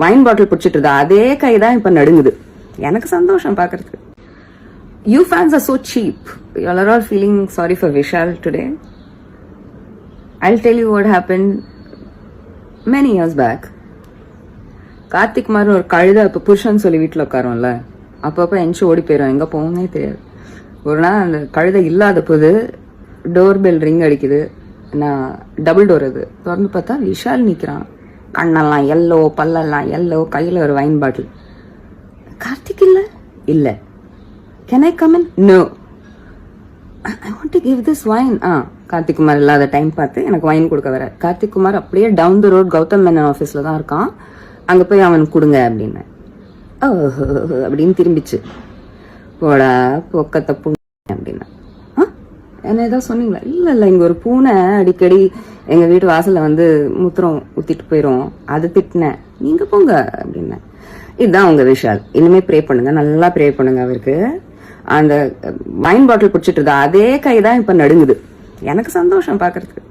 Wine பாட்டில் பிடிச்சிட்டு இருந்தா அதே கை தான் இப்போ நடுங்குது. எனக்கு சந்தோஷம் பார்க்கறதுக்கு you fans are so cheap you are all feeling sorry for Vishal today I tell you what happen many years back Karthik மாதிரி ஒரு கழுதை இப்போ புருஷன் சொல்லி வீட்டில் உட்காரோம்ல. அப்பப்போ எஞ்சி ஓடி போயிடும் எங்கே போகணும்னே தெரியாது. ஒரு நாள் அந்த கழுதை இல்லாத போது டோர் பெல் ரிங் அடிக்குது. நான் டபுள் டோர் அது. திறந்து பார்த்தா விஷால் நிற்கிறான் கண்ணெல்லாம் எல்லோ பல்லெல்லாம் எல்லோ கையில் ஒரு வைன் பாட்டில் கார்த்திக் இல்லை? இல்லை. Can I come on no I want to give this wine ah Karthik Kumar இல்லாத டைம் பார்த்து எனக்கு வைன் கொடுக்க வர. கார்த்திக் குமார் அப்படியே down the road Gautham Menon ஆஃபீஸில் தான் இருக்கான். அங்கே போய் அவனுக்கு கொடுங்க அப்படின்னு ஓஹோ அப்படின்னு திரும்பிச்சு. போடா பொக்கத்தை புண்ணு அப்படின்னா. என்ன ஏதோ சொன்னீங்களா? இல்லை இல்லை இங்கே ஒரு பூனை அடிக்கடி எங்கள் வீட்டு வாசலில் வந்து மூத்திரம் ஊற்றிட்டு போயிடும் அது திட்டினேன். நீங்கள் போங்க அப்படின்னேன். இதுதான் உங்க விஷால். இனிமே ப்ரே பண்ணுங்க. நல்லா ப்ரே பண்ணுங்க அவருக்கு. அந்த வைன் பாட்டில் குடிச்சிட்டு இருந்தா அதே கை தான் இப்ப நடுங்குது. எனக்கு சந்தோஷம் பாக்குறதுக்கு.